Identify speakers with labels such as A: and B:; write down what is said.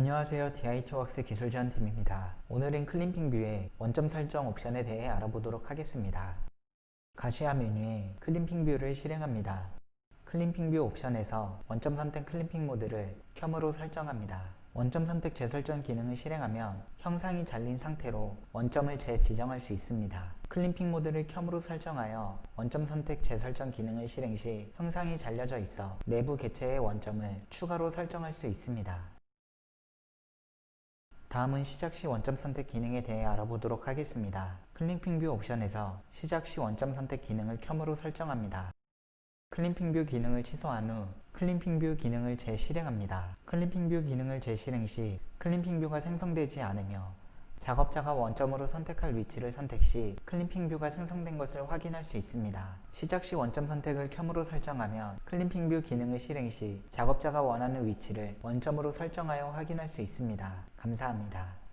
A: 안녕하세요. DIT웍스 기술지원팀입니다. 오늘은 클림핑 뷰의 원점 설정 옵션에 대해 알아보도록 하겠습니다. 가시화 메뉴에 클림핑 뷰를 실행합니다. 클림핑 뷰 옵션에서 원점 선택 클림핑 모드를 켬으로 설정합니다. 원점 선택 재설정 기능을 실행하면 형상이 잘린 상태로 원점을 재지정할 수 있습니다. 클림핑 모드를 켬으로 설정하여 원점 선택 재설정 기능을 실행 시 형상이 잘려져 있어 내부 개체의 원점을 추가로 설정할 수 있습니다. 다음은 시작 시 원점 선택 기능에 대해 알아보도록 하겠습니다. 클림핑 뷰 옵션에서 시작 시 원점 선택 기능을 켬으로 설정합니다. 클림핑 뷰 기능을 취소한 후 클림핑 뷰 기능을 재실행합니다. 클림핑 뷰 기능을 재실행 시 클림핑 뷰가 생성되지 않으며 작업자가 원점으로 선택할 위치를 선택 시 클림핑 뷰가 생성된 것을 확인할 수 있습니다. 시작 시 원점 선택을 켬으로 설정하면 클림핑 뷰 기능을 실행 시 작업자가 원하는 위치를 원점으로 설정하여 확인할 수 있습니다. 감사합니다.